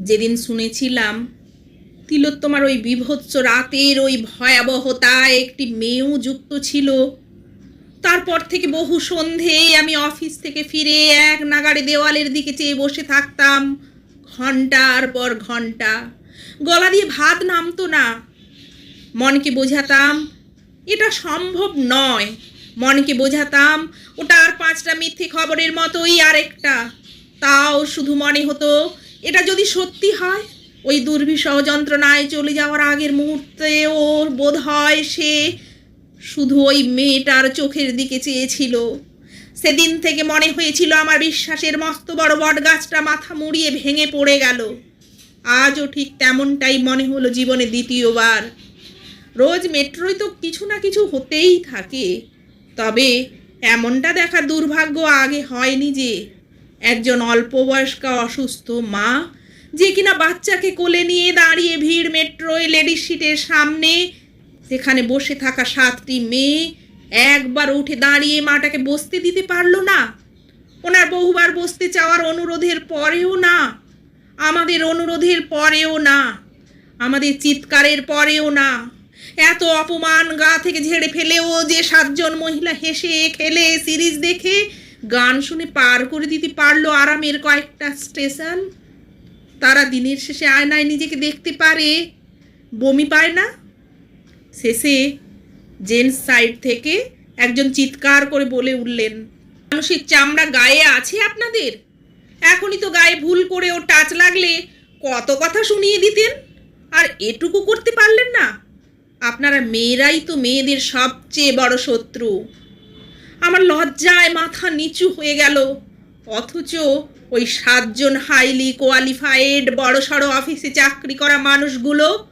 যেদিন শুনেছিলাম তিলোত্তমার ওই বিভৎস রাতের ওই ভয়াবহতায় একটি মেয়েও যুক্ত ছিল। তারপর থেকে বহু সন্ধেয় আমি অফিস থেকে ফিরে এক নাগাড়ে দেওয়ালের দিকে চেয়ে বসে থাকতাম। ঘণ্টার পর ঘণ্টা গলা দিয়ে ভাত নামতো না। মনকে বোঝাতাম, এটা সম্ভব নয়। মনকে বোঝাতাম, ওটা আর পাঁচটা মিথ্যে খবরের মতোই আরেকটা। তাও শুধু মনে হতো এটা যদি সত্যি হয়, ওই দুর্বিষহ যন্ত্রণায় চলে যাওয়ার আগের মুহূর্তে ওর বোধ হয় সে শুধু ওই মেয়েটার চোখের দিকে চেয়েছিল। সেদিন থেকে মনে হয়েছিল আমার বিশ্বাসের মস্ত বড় বট গাছটা মাথা মুড়িয়ে ভেঙে পড়ে গেল। আজও ঠিক তেমনটাই মনে হলো জীবনে দ্বিতীয়বার। রোজ মেট্রোয় তো কিছু না কিছু হতেই থাকে, তবে এমনটা দেখার দুর্ভাগ্য আগে হয়নি যে একজন অল্প বয়স্কা অসুস্থ মা, যে কিনা বাচ্চাকে কোলে নিয়ে দাঁড়িয়ে ভিড় মেট্রোয় লেডিস সিটের সামনে সেখানে বসে থাকা সাতটি মেয়ে একবার উঠে দাঁড়িয়ে মাটাকে বসতে দিতে পারল না। ওনার বহুবার বসতে চাওয়ার অনুরোধের পরেও না, আমাদের অনুরোধের পরেও না, আমাদের চিৎকারের পরেও না। এত অপমান গা থেকে ঝেড়ে ফেলেও যে সাতজন মহিলা হেসে খেলে সিরিজ দেখে গান শুনে পার করে দিতে পারল আরামের কয়েকটা স্টেশন। তারা দিনের শেষে আয়নায় নিজেকে দেখতে পারে। বমি পায় না। শেষে জেন্টস সাইড থেকে একজন চিৎকার করে বলে উঠলেন, মানুষের চামড়া গায়ে আছে আপনাদের? এখনই তো গায়ে ভুল করে ও টাচ লাগলে কত কথা শুনিয়ে দিতেন। আর এটুকু করতে পারলেন না। আপনারা মেয়েরাই তো মেয়েদের সবচেয়ে বড় শত্রু। আমার লজ্জায় মাথা নিচু হয়ে গেল। অথচ ওই সাতজন হাইলি কোয়ালিফাইড বড় সড়ো অফিসে চাকরি করা মানুষগুলো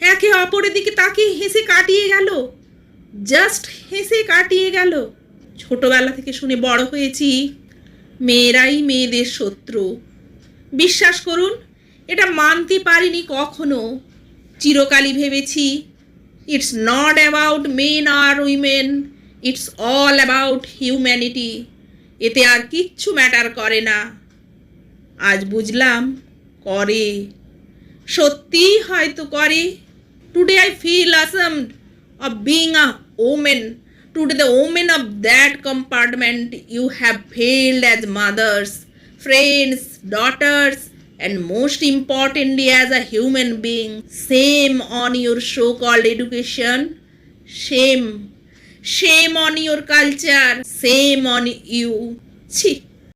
একে অপরের দিকে তাকিয়ে হেসে কাটিয়ে গেল। জাস্ট হেসে কাটিয়ে গেল। ছোটবেলা থেকে শুনে বড় হয়েছি, মেয়েরাই মেয়েদের শত্রু। বিশ্বাস করুন, এটা মানতে পারিনি কখনো। চিরকালই ভেবেছি it's not about men R women it's all about humanity এতে আর কিচ্ছু ম্যাটার করে না। আজ বুঝলাম করে। সত্যিই হয়তো করে। Today I feel ashamed of being a woman today the women of that compartment you have failed as mothers friends daughters and most importantly as a human being. Shame on your so called education. Shame shame on your culture shame on you ছি